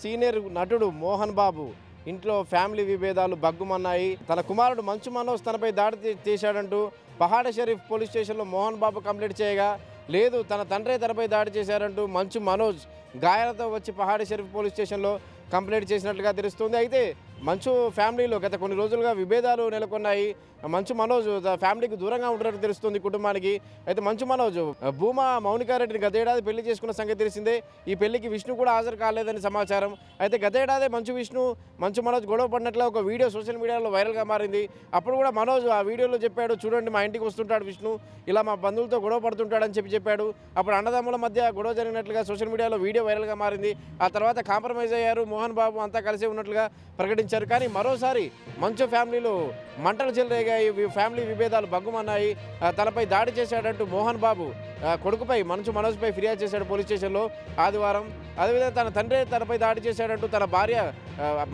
Senior నటుడు మోహన్ బాబు ఇంట్లో family విభేదాలు బగ్గుమన్నాయి తన కుమారుడు మంచు మనోజ్ తనపై దాడి చేశాడంటూ పహాడ షరీఫ్ పోలీస్ స్టేషన్లో మోహన్ బాబు కంప్లైంట్ చేయగా లేదు తన తండ్రే తనపై దాడి చేశారంటూ మంచు మనోజ్ గాయాలతో వచ్చి పహాడ షరీఫ్ పోలీస్ స్టేషన్లో కంప్లైంట్ చేసినట్లుగా తెలుస్తుంది. అయితే మంచు ఫ్యామిలీలో గత కొన్ని రోజులుగా విభేదాలు నెలకొన్నాయి. మంచు మనోజ్ ఫ్యామిలీకి దూరంగా ఉంటున్నట్టు తెలుస్తుంది కుటుంబానికి. అయితే మంచు మనోజ్ భూమా మౌనికారెడ్డిని గతేడాది పెళ్ళి చేసుకున్న సంగతి తెలిసిందే. ఈ పెళ్ళికి విష్ణు కూడా హాజరు కాలేదని సమాచారం. అయితే గతేడాది మంచు విష్ణు మంచు మనోజ్ గొడవ పడినట్లు ఒక వీడియో సోషల్ మీడియాలో వైరల్గా మారింది. అప్పుడు కూడా మనోజ్ ఆ వీడియోలో చెప్పాడు చూడండి మా ఇంటికి వస్తుంటాడు విష్ణు. ఇలా మా బంధువులతో గొడవ పడుతుంటాడని చెప్పి చెప్పాడు. అప్పుడు అన్నదమ్ముల మధ్య గొడవ జరిగినట్లుగా సోషల్ మీడియాలో వీడియో వైరల్గా మారింది. ఆ తర్వాత కాంప్రమైజ్ అయ్యారు. మోహన్ బాబు అంతా కలిసి ఉన్నట్లుగా ప్రకటించారు. కానీ మరోసారి మంచు ఫ్యామిలీలో మంటలు చెలరేగాయి. ఫ్యామిలీ విభేదాలు భగ్గుమన్నాయి. తనపై దాడి చేశాడంటూ మోహన్ బాబు కొడుకుపై మంచు మనోజ్పై ఫిర్యాదు చేశాడు పోలీస్ స్టేషన్లో ఆదివారం. అదేవిధంగా తన తండ్రి తనపై దాడి చేశాడంటూ తన భార్య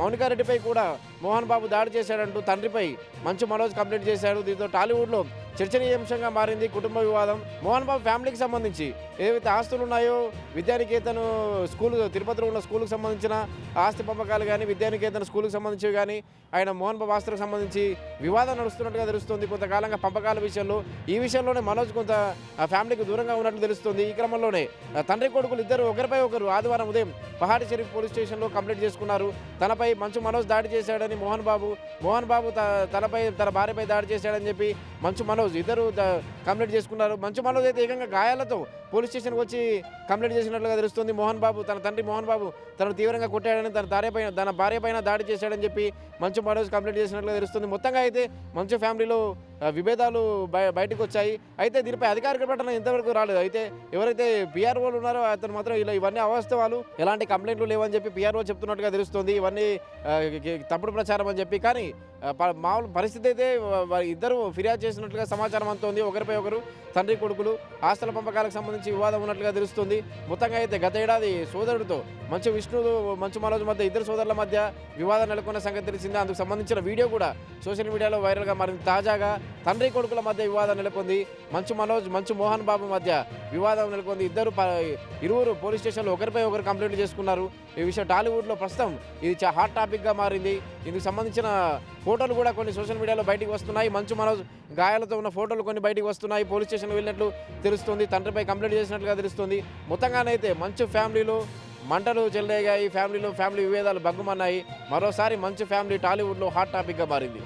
మౌనికారెడ్డిపై కూడా మోహన్ బాబు దాడి చేశాడంటూ తండ్రిపై మంచు మనోజ్ కంప్లైంట్ చేశాడు. దీంతో టాలీవుడ్లో చర్చనీయాంశంగా మారింది కుటుంబ వివాదం. మోహన్ బాబు ఫ్యామిలీకి సంబంధించి ఏవైతే ఆస్తులు ఉన్నాయో విద్యానికేతన్ స్కూల్ తిరుపతిలో ఉన్న స్కూల్కి సంబంధించిన ఆస్తి పంపకాలు కానీ విద్యానికేతన్ స్కూల్కి సంబంధించి కానీ ఆయన మోహన్ బాబు ఆస్తులకు సంబంధించి వివాదం నడుస్తున్నట్టుగా తెలుస్తుంది. కొంతకాలంగా పంపకాల విషయంలో ఈ విషయంలోనే మనోజ్ కొంత ఫ్యామిలీకి దూరంగా ఉన్నట్లు తెలుస్తుంది. ఈ క్రమంలోనే తండ్రి కొడుకులు ఇద్దరు ఒకరిపై ఒకరు ఆదివారం ఉదయం పహాడి షరీఫ్ పోలీస్ స్టేషన్లో కంప్లైంట్ చేసుకున్నారు. తనపై మంచు మనోజ్ దాడి చేశాడని మోహన్ బాబు మోహన్ బాబు తనపై తన భార్యపై దాడి చేశాడని చెప్పి మంచు మనోజ్ ఇద్దరు కంప్లీట్ కంప్లైంట్ చేసుకున్నారు. మంచు మనోజ్ అయితే ఏకంగా గాయాలతో పోలీస్ స్టేషన్కి వచ్చి కంప్లైంట్ చేసినట్లుగా తెలుస్తుంది. మోహన్ బాబు తన తండ్రి మోహన్ బాబు తనను తీవ్రంగా కొట్టాడని తన భార్య పైన తన భార్య పైన దాడి చేశాడని చెప్పి మంచు మనోజ్ కంప్లైంట్ చేసినట్లుగా తెలుస్తుంది. మొత్తంగా అయితే మంచు ఫ్యామిలీలో విభేదాలు బయ బయటకు వచ్చాయి. అయితే దీనిపై అధికారిక ప్రకటన ఇంతవరకు రాలేదు. అయితే ఎవరైతే పిఆర్ఓలు ఉన్నారో అతను మాత్రం ఇలా ఇవన్నీ అవాస్తవాలు ఎలాంటి కంప్లైంట్లు లేవని చెప్పి పిఆర్ఓ చెప్తున్నట్టుగా తెలుస్తుంది. ఇవన్నీ తప్పుడు ప్రచారం అని చెప్పి. కానీ మామూలు పరిస్థితి అయితే ఇద్దరు ఫిర్యాదు చేసినట్లుగా సమాచారం అందుతోంది. ఒకరిపై ఒకరు తండ్రి కొడుకులు ఆస్తుల పంపకాలకు సంబంధించి వివాదం ఉన్నట్లుగా తెలుస్తుంది. మొత్తంగా అయితే గత ఏడాది సోదరుడితో మంచు విష్ణు మంచు మనోజ్ మధ్య ఇద్దరు సోదరుల మధ్య వివాదం నెలకొన్న సంగతి తెలిసింది. అందుకు సంబంధించిన వీడియో కూడా సోషల్ మీడియాలో వైరల్గా మారింది. తాజాగా తండ్రి కొడుకుల మధ్య వివాదం నెలకొంది. మంచు మనోజ్ మంచు మోహన్ బాబు మధ్య వివాదం నెలకొంది. ఇద్దరు ఇరువురు పోలీస్ స్టేషన్లో ఒకరిపై ఒకరు కంప్లైంట్ చేసుకున్నారు. ఈ విషయం టాలీవుడ్లో ప్రస్తుతం ఇది హాట్ టాపిక్గా మారింది. ఇందుకు సంబంధించిన ఫోటోలు కూడా కొన్ని సోషల్ మీడియాలో బయటికి వస్తున్నాయి. మంచు మనోజ్ గాయాలతో ఉన్న ఫోటోలు కొన్ని బయటికి వస్తున్నాయి. పోలీస్ స్టేషన్కి వెళ్ళినట్లు తెలుస్తుంది. తండ్రిపై కంప్లైంట్ చేసినట్లుగా తెలుస్తుంది. మొత్తంగానైతే మంచు ఫ్యామిలీలో మంటలు చెల్లరేగాయి ఫ్యామిలీలో ఫ్యామిలీ విభేదాలు భగ్గుమన్నాయి. మరోసారి మంచు ఫ్యామిలీ టాలీవుడ్లో హాట్ టాపిక్గా మారింది.